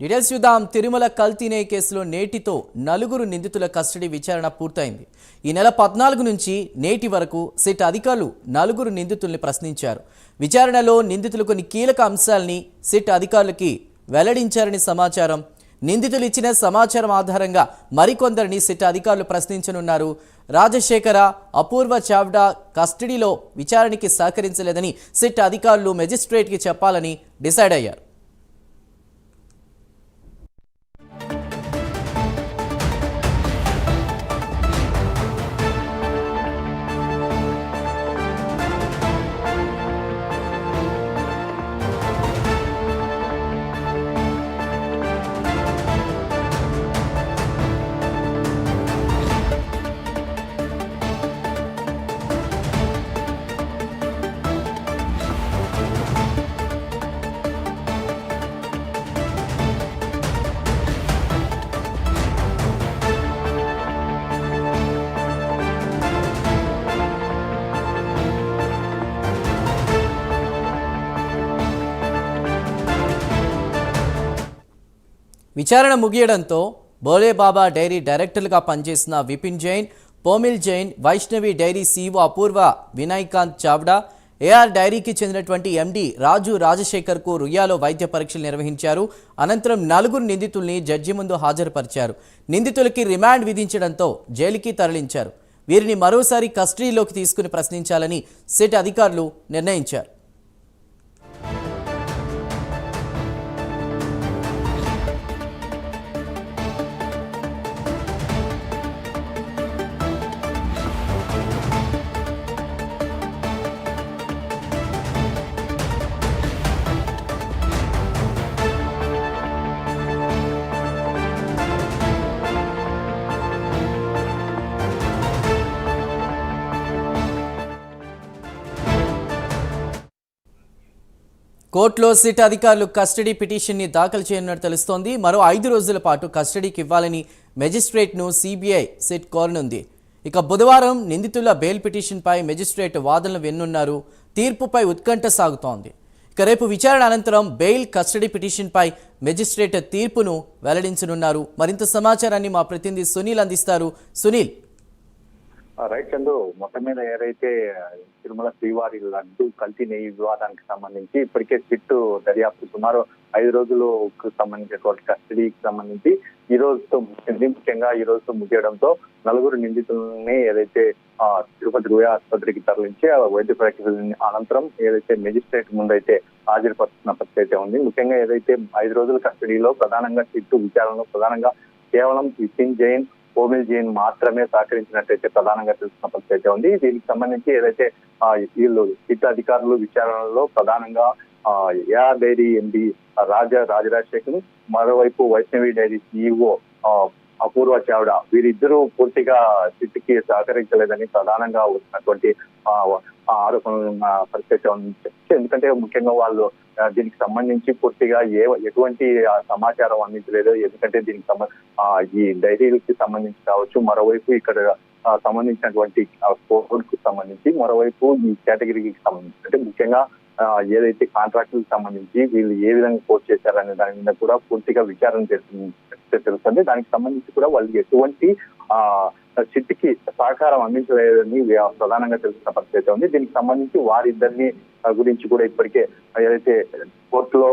Details చూద్దాం తిరుమల కల్తీనే కేసులో నేటితో నలుగురు నిందితుల కస్టడీ విచారణ పూర్తయింది. ఈ నెల పద్నాలుగు నుంచి నేటి వరకు సిట్ అధికారులు నలుగురు నిందితుల్ని ప్రశ్నించారు. విచారణలో నిందితులు కొన్ని కీలక అంశాల్ని సిట్ అధికారులకి వెల్లడించారని సమాచారం. నిందితులు ఇచ్చిన సమాచారం ఆధారంగా మరికొందరిని సిట్ అధికారులు ప్రశ్నించనున్నారు. రాజశేఖర అపూర్వ చావ్డా కస్టడీలో విచారణకి సహకరించలేదని సిట్ అధికారులు మెజిస్ట్రేట్కి చెప్పాలని డిసైడ్ అయ్యారు. విచారణ ముగియడంతో బోలేబాబా డైరీ డైరెక్టర్లుగా పనిచేసిన Vipin Jain Pomil Jain Vaishnavi dairy CEO Apurva Vinaykant Chavda AR డైరీకి చెందినటువంటి ఎండి రాజు రాజశేఖర్కు రుయాలో వైద్య పరీక్షలు నిర్వహించారు. అనంతరం నలుగురు నిందితుల్ని జడ్జి ముందు హాజరుపరిచారు. నిందితులకి రిమాండ్ విధించడంతో జైలుకి తరలించారు. వీరిని మరోసారి కస్టడీలోకి తీసుకుని ప్రశ్నించాలని సిట్ అధికారులు నిర్ణయించారు. కోర్టులో సిట్ అధికారులు కస్టడీ పిటిషన్ని దాఖలు చేయనున్నట్టు తెలుస్తోంది. మరో ఐదు రోజుల పాటు కస్టడీకి ఇవ్వాలని మెజిస్ట్రేట్ను సిబిఐ సిట్ కోరనుంది. ఇక బుధవారం నిందితుల బెయిల్ పిటిషన్పై మెజిస్ట్రేట్ వాదనలు విన్నున్నారు. తీర్పుపై ఉత్కంఠ సాగుతోంది. ఇక రేపు విచారణ అనంతరం బెయిల్ కస్టడీ పిటిషన్పై మెజిస్ట్రేట్ తీర్పును వెల్లడించనున్నారు. మరింత సమాచారాన్ని మా ప్రతినిధి సునీల్ అందిస్తారు. సునీల్ రైట్ చందు మొత్తం మీద ఏదైతే తిరుమల శ్రీవారి లడ్డు కల్తీ నెయ్యి వివాదానికి సంబంధించి ఇప్పటికే సిట్టు దర్యాప్తు సుమారు ఐదు రోజులకు సంబంధించినటువంటి కస్టడీకి సంబంధించి ఈ రోజుతో ముగిసింది. ముఖ్యంగా ఈ రోజుతో ముగియడంతో నలుగురు నిందితుల్ని ఏదైతే తిరుపతి రుయా ఆసుపత్రికి తరలించి వైద్య పరీక్షల అనంతరం ఏదైతే మెజిస్ట్రేట్ ముందైతే హాజరుపరుస్తున్న పరిస్థితి అయితే ఉంది. ముఖ్యంగా ఏదైతే ఐదు రోజుల కస్టడీలో ప్రధానంగా సిట్టు విచారణలో ప్రధానంగా కేవలం విపిన్ జైన్ కోమిల్ జైన్ మాత్రమే సహకరించినట్టయితే ప్రధానంగా తెలుస్తున్న పరిస్థితి అయితే ఉంది. దీనికి సంబంధించి ఏదైతే వీళ్ళు సిట్ అధికారులు విచారణలో ప్రధానంగా ఆ, ఏఆర్ డైరీ ఎండి రాజా రాజరాజశేఖర్ మరోవైపు వైష్ణవి డైరీ సిఇఓ అపూర్వ చావ్డా వీరిద్దరూ పూర్తిగా సిట్కి సహకరించలేదని ప్రధానంగా వచ్చినటువంటి ఆరోపణలు ఉన్న పరిస్థితి ఉంది. ఎందుకంటే ముఖ్యంగా వాళ్ళు దీనికి సంబంధించి పూర్తిగా ఏ ఎటువంటి సమాచారం అందించలేదు. ఎందుకంటే దీనికి సంబ- ఈ డైరీలకి సంబంధించి కావచ్చు మరోవైపు ఇక్కడ సంబంధించినటువంటి కోడ్కు సంబంధించి మరోవైపు ఈ కేటగిరీకి సంబంధించి అంటే ముఖ్యంగా ఏదైతే కాంట్రాక్టులకు సంబంధించి వీళ్ళు ఏ విధంగా కోర్ట్ చేశారనే దాని మీద కూడా పూర్తిగా విచారణ చేస్తుంది తెలుస్తుంది. దానికి సంబంధించి కూడా వాళ్ళకి ఎటువంటి ఆ సిట్కి సహకారం అందించలేదని ప్రధానంగా తెలుస్తున్న పరిస్థితి ఉంది. దీనికి సంబంధించి వారిద్దరిని గురించి కూడా ఇప్పటికే ఏదైతే కోర్టులో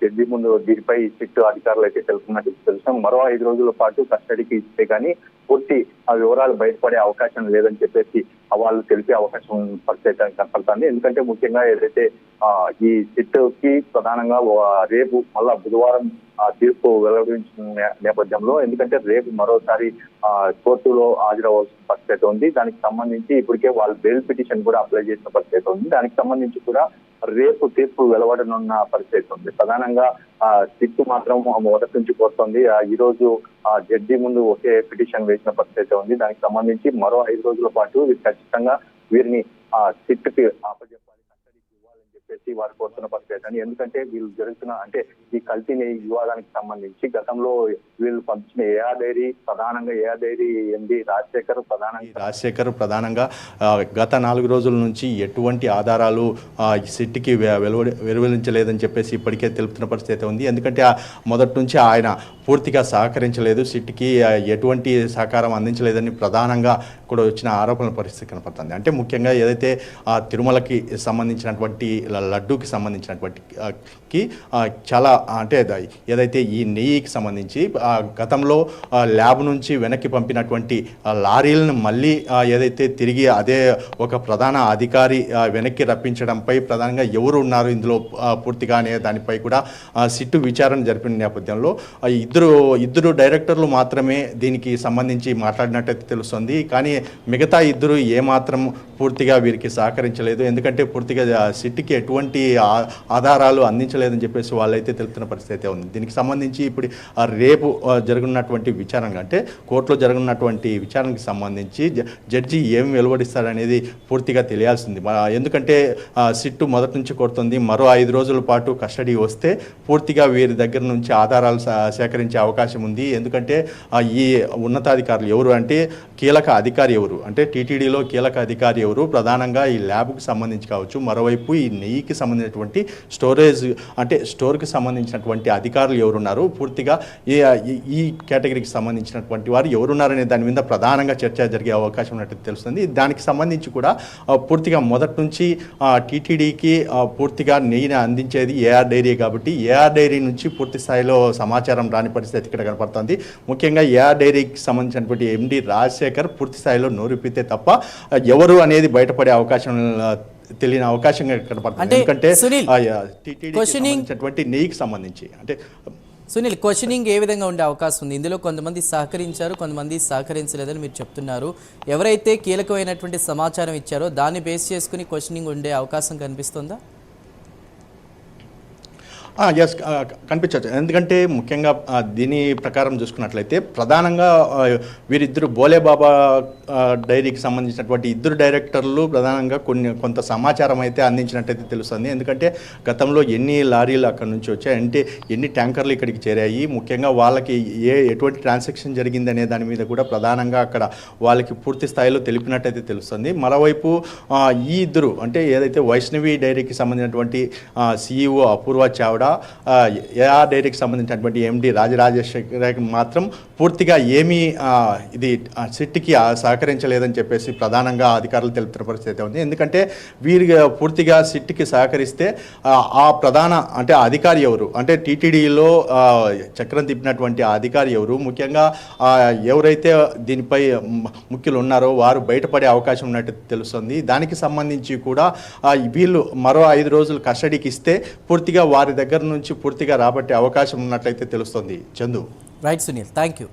జడ్జి ముందు దీనిపై సిట్ అధికారులు అయితే తెలుసుకున్నట్టు తెలుసు మరో ఐదు రోజుల పాటు కస్టడీకి ఇస్తే కానీ పూర్తి ఆ వివరాలు బయటపడే అవకాశం లేదని చెప్పేసి వాళ్ళు తెలిపే అవకాశం పరిస్థితి కనపడుతుంది. ఎందుకంటే ముఖ్యంగా ఏదైతే ఈ చిట్టుకి ప్రధానంగా రేపు మళ్ళా బుధవారం ఆ తీర్పు వెల్లడించిన నేపథ్యంలో ఎందుకంటే రేపు మరోసారి కోర్టులో హాజరవలసిన పరిస్థితి ఉంది. దానికి సంబంధించి ఇప్పటికే వాళ్ళు బెయిల్ పిటిషన్ కూడా అప్లై చేసిన పరిస్థితి ఉంది. దానికి సంబంధించి కూడా రేపు తీర్పు వెలువడనున్న పరిస్థితి ఉంది. ప్రధానంగా ఆ సిట్టు మాత్రం మొదటి నుంచి కోరుతోంది. ఆ, ఈ రోజు ఆ జడ్జి ముందు ఒకే పిటిషన్ వేసిన పరిస్థితి ఉంది. దానికి సంబంధించి మరో ఐదు రోజుల పాటు ఖచ్చితంగా వీరిని ఆ సిట్కి అప్పచెప్పాలి కస్టడీకి ఇవ్వాలని చెప్పేసి వారు కోరుతున్న పరిస్థితి అని ఎందుకంటే వీళ్ళు జరుగుతున్న అంటే ఈ కల్తీని వివాదానికి సంబంధించి గతంలో వీళ్ళు పంపించిన ఏఆ డైరీ ప్రధానంగా ఏఆ డైరీ ఎండి రాజశేఖర్ ప్రధానంగా రాజశేఖర్ ప్రధానంగా గత నాలుగు రోజుల నుంచి ఎటువంటి ఆధారాలు సిట్టికి ఈ వె- వెలువడి వెలువరించలేదని చెప్పేసి ఇప్పటికే తెలుపుతున్న పరిస్థితి ఉంది. ఎందుకంటే ఆ మొదటి నుంచి ఆయన పూర్తిగా సహకరించలేదు. సిట్కి ఎటువంటి సహకారం అందించలేదని ప్రధానంగా కూడా వచ్చిన ఆరోపణల పరిస్థితి కనపడుతుంది. అంటే ముఖ్యంగా ఏదైతే ఆ తిరుమలకి సంబంధించినటువంటి లడ్డూకి సంబంధించినటువంటి చాలా అంటే ఏదైతే ఈ నెయ్యికి సంబంధించి ఆ, గతంలో ల్యాబ్ నుంచి వెనక్కి పంపినటువంటి లారీలను మళ్ళీ ఏదైతే తిరిగి అదే ఒక ప్రధాన అధికారి వెనక్కి రప్పించడంపై ప్రధానంగా ఎవరు ఉన్నారు ఇందులో పూర్తిగా అనే దానిపై కూడా ఆ, సిట్టు విచారణ జరిపిన నేపథ్యంలో ఇద్దరు ఇద్దరు డైరెక్టర్లు మాత్రమే దీనికి సంబంధించి మాట్లాడినట్టయితే తెలుస్తుంది. కానీ మిగతా ఇద్దరు ఏమాత్రం పూర్తిగా వీరికి సహకరించలేదు. ఎందుకంటే పూర్తిగా సిట్టికి సిట్కి ఎటువంటి ఆధారాలు అందించలేదని చెప్పేసి వాళ్ళైతే తెలుపుతున్న పరిస్థితి అయితే ఉంది. దీనికి సంబంధించి ఇప్పుడు ఆ రేపు జరగనున్నటువంటి విచారణ అంటే కోర్టులో జరగనున్నటువంటి విచారణకి సంబంధించి జడ్జి ఏం వెలువడిస్తారనేది పూర్తిగా తెలియాల్సింది. ఎందుకంటే ఆ, సిట్టు మొదటి నుంచి కోరుతుంది. మరో ఐదు రోజుల పాటు కస్టడీ వస్తే పూర్తిగా వీరి దగ్గర నుంచి ఆధారాలు సా- సేకరించే అవకాశం ఉంది. ఎందుకంటే ఈ ఉన్నతాధికారులు ఎవరు అంటే కీలక అధికారి ఎవరు? అంటే టీటీడీలో కీలక అధికారి ఎవరు? ప్రధానంగా ఈ ల్యాబ్కి సంబంధించి కావచ్చు మరోవైపు ఈ నెయ్యికి సంబంధించినటువంటి స్టోరేజ్ అంటే స్టోర్కి సంబంధించినటువంటి అధికారులు ఎవరున్నారు? పూర్తిగా ఈ ఈ- కేటగిరీకి సంబంధించినటువంటి వారు ఎవరున్నారనే దాని మీద ప్రధానంగా చర్చ జరిగే అవకాశం ఉన్నట్టు తెలుస్తుంది. దానికి సంబంధించి కూడా పూర్తిగా మొదటి నుంచి టీటీడీకి పూర్తిగా నెయ్యిని అందించేది ఏఆర్ డైరీ కాబట్టి ఏఆర్ డైరీ నుంచి పూర్తి స్థాయిలో సమాచారం రాని పరిస్థితి ఇక్కడ కనపడుతుంది. ముఖ్యంగా ఏఆర్ డైరీకి సంబంధించినటువంటి ఎండి రాజశేఖర్ పూర్తి స్థాయిలో నోరిపితే తప్ప ఎవరు అనే అనేది బయటపడే అవకాశం తెలియని అవకాశం కనపడుతుంది ఎందుకంటే టీటీడీ నెయ్యికి సంబంధించి అంటే సునీల్ క్వశ్చనింగ్ ఏ విధంగా ఉండే అవకాశం ఉంది? ఇందులో కొంతమంది సహకరించారు కొంతమంది సహకరించలేదని మీరు చెప్తున్నారు. ఎవరైతే కీలకమైనటువంటి సమాచారం ఇచ్చారో దాన్ని బేస్ చేసుకుని క్వశ్చనింగ్ ఉండే అవకాశం కనిపిస్తుందా? ఎస్ కనిపించవచ్చు. ఎందుకంటే ముఖ్యంగా దీని ప్రకారం చూసుకున్నట్లయితే ప్రధానంగా వీరిద్దరు బోలేబాబా డైరీకి సంబంధించినటువంటి ఇద్దరు డైరెక్టర్లు ప్రధానంగా కొన్ని కొంత సమాచారం అయితే అందించినట్టయితే తెలుస్తుంది. ఎందుకంటే గతంలో ఎన్ని లారీలు అక్కడ నుంచి వచ్చాయి అంటే ఎన్ని ట్యాంకర్లు ఇక్కడికి చేరాయి ముఖ్యంగా వాళ్ళకి ఏ ఎటువంటి ట్రాన్సాక్షన్ జరిగింది అనే దాని మీద కూడా ప్రధానంగా అక్కడ వాళ్ళకి పూర్తి స్థాయిలో తెలిపినట్టయితే తెలుస్తుంది. మరోవైపు ఈ ఇద్దరు అంటే ఏదైతే వైష్ణవి డైరీకి సంబంధించినటువంటి సిఇఓ అపూర్వ చావ్డా ఆ, ఏఆర్ డైరీకి సంబంధించినటువంటి ఎండి రాజరాజేశ్వరికి మాత్రం పూర్తిగా ఏమీ ఇది సిట్టికి సిట్కి సహకరించలేదని చెప్పేసి ప్రధానంగా అధికారులు తెలుపుతున్న పరిస్థితి అయితే ఉంది. ఎందుకంటే వీరి పూర్తిగా సిట్కి సహకరిస్తే ఆ, ప్రధాన అంటే అధికారి ఎవరు? అంటే టీటీడీలో చక్రం తిప్పినటువంటి అధికారి ఎవరు? ముఖ్యంగా ఎవరైతే దీనిపై ముఖ్యులు ఉన్నారో వారు బయటపడే అవకాశం ఉన్నట్టు తెలుస్తుంది. దానికి సంబంధించి కూడా వీళ్ళు మరో ఐదు రోజులు కస్టడీకి ఇస్తే పూర్తిగా వారి దగ్గర దగ్గర నుంచి పూర్తిగా రాబట్టే అవకాశం ఉన్నట్లయితే తెలుస్తుంది. Chandu. Right Sunil thank you